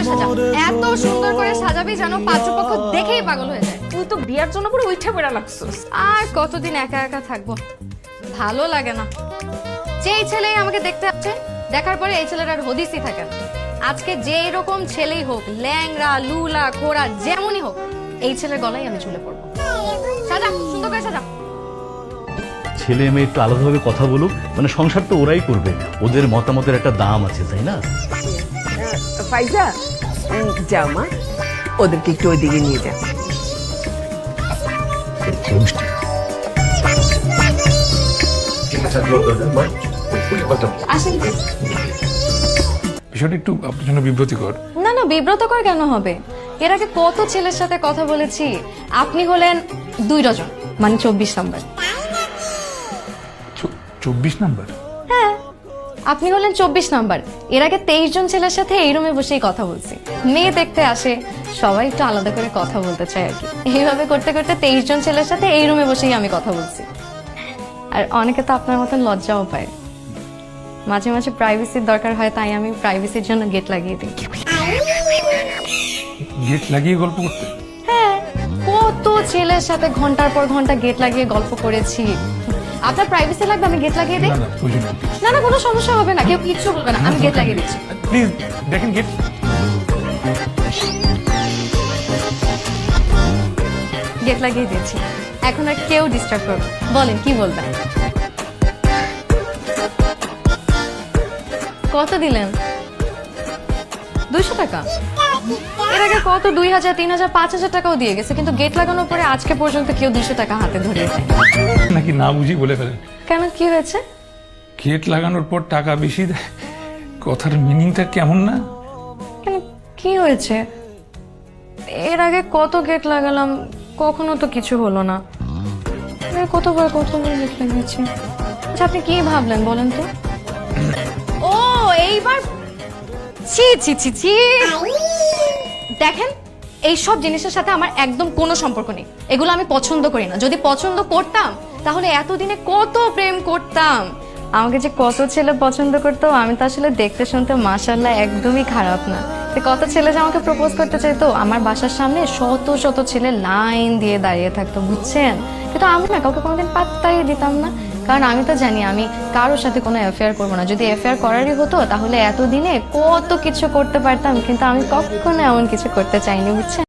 করে সাজা। এত সুন্দর করে সাজাবি যেন পাত্রপক্ষ দেখেই পাগল হয়ে যায়। তুই তো বিয়ার জন্য পুরো উঠে পড়া লাগছিস। আর কতদিন একা একা থাকব? ভালো লাগে না। যেই ছেলেই আমাকে দেখতে আসছে দেখার পরে এই ছেলের আর হদিসই থাকে না। আজকে যেই রকম ছেলেই হোক ল্যাংরা লুলা খোড়া যেমনই হোক এই ছেলের গলায় আমি ঝুলে পড়ব। সাজা সুন্দর করে সাজা। ছেলে মেয়ে একটু আলাদাভাবে কথা বলুক মানে সংসার তো ওরাই করবে। ওদের মতামতের একটা দাম আছে তাই না? ফাইজা যাও মা। ওদেরকে একটু ওইদিকে নিয়ে যা আসেন বিষয়টা একটু আপনার জন্য বিব্রতিকর। না না বিব্রতকর কেন হবে? এর আগে কত ছেলের সাথে কথা বলেছি। আপনি হলেন দুই ডজন মানে চব্বিশ নম্বর। চব্বিশ নাম্বার? আপনি হলেন চব্বিশ নাম্বার। এর আগে তেইশ জন ছেলের সাথে এই রুমে বসেই কথা বলছি। মেয়ে দেখতে আসে সবাই একটু আলাদা করে কথা বলতে চায় আর কি। এইভাবে করতে করতে তেইশ জন ছেলের সাথে এই রুমে বসেই আমি কথা বলছি। আর অনেকে তো আপনার মতন লজ্জাও পায়। মাঝে মাঝে প্রাইভেসির দরকার হয় তাই আমি প্রাইভেসির জন্য গেট লাগিয়ে দিই। গেট লাগিয়ে গল্প করতে? হ্যাঁ কত ছেলের সাথে ঘণ্টার পর ঘণ্টা গেট লাগিয়ে গল্প করেছি। আপনার প্রাইভেসি লাগবে আমি গেট লাগিয়ে দিই? না না কোনো সমস্যা হবে না কেউ কিচ্ছু বলবে না আমি গেট লাগিয়ে দিচ্ছি। প্লিজ দেখেন গেট গেট লাগিয়ে দিয়েছি। এখন আর কেউ ডিস্টার্ব করবে বলেন কি বলবেন? কত দিলেন? দুইশো টাকা? এর আগে কত? দুই হাজার তিন হাজার পাঁচ হাজার টাকাও দিয়ে গেছে কিন্তু গেট লাগানোর পরে আজকে পর্যন্ত কেউ দুইশো টাকা হাতে ধরিয়ে নাকি না বুঝি বলে ফেলেন? কেন কি হয়েছে? গেট লাগানোর পর টাকা বেশি দেয়? কথার মিনিংটা কেমন না? কেন কি হয়েছে? এর আগে কত গেট লাগালাম কখনো তো কিছু হলো না। এর আগে কতবার কতবার গেট লাগিয়েছি? আচ্ছা আপনি কি ভাবলেন বলেন তো? ও এইবার ছি ছি ছি ছি। দেখেন এই সব জিনিসের সাথে আমার একদম কোনো সম্পর্ক নেই। এগুলো আমি পছন্দ করি না। যদি পছন্দ করতাম, তাহলে এতদিনে কত প্রেম করতাম। আমাকে যে কত ছেলে পছন্দ করতো, আমি তো আসলে দেখতে শুনতে মাসাল্লাহ একদমই খারাপ না। কত ছেলে যে আমাকে প্রপোজ করতে চাইতো, আমার বাসার সামনে শত শত ছেলে লাইন দিয়ে দাঁড়িয়ে থাকতো, বুঝছেন? কিন্তু আমি না কাউকে কোনোদিন পাত্তাই দিতাম না। কারণ আমি তো জানি আমি কারোর সাথে কোনো অ্যাফেয়ার করব না। যদি অ্যাফেয়ার করারই হতো, তাহলে এতদিনে কত কিছু করতে পারতাম, কিন্তু আমি কখনো এমন কিছু করতে চাইনি, বুঝছেন?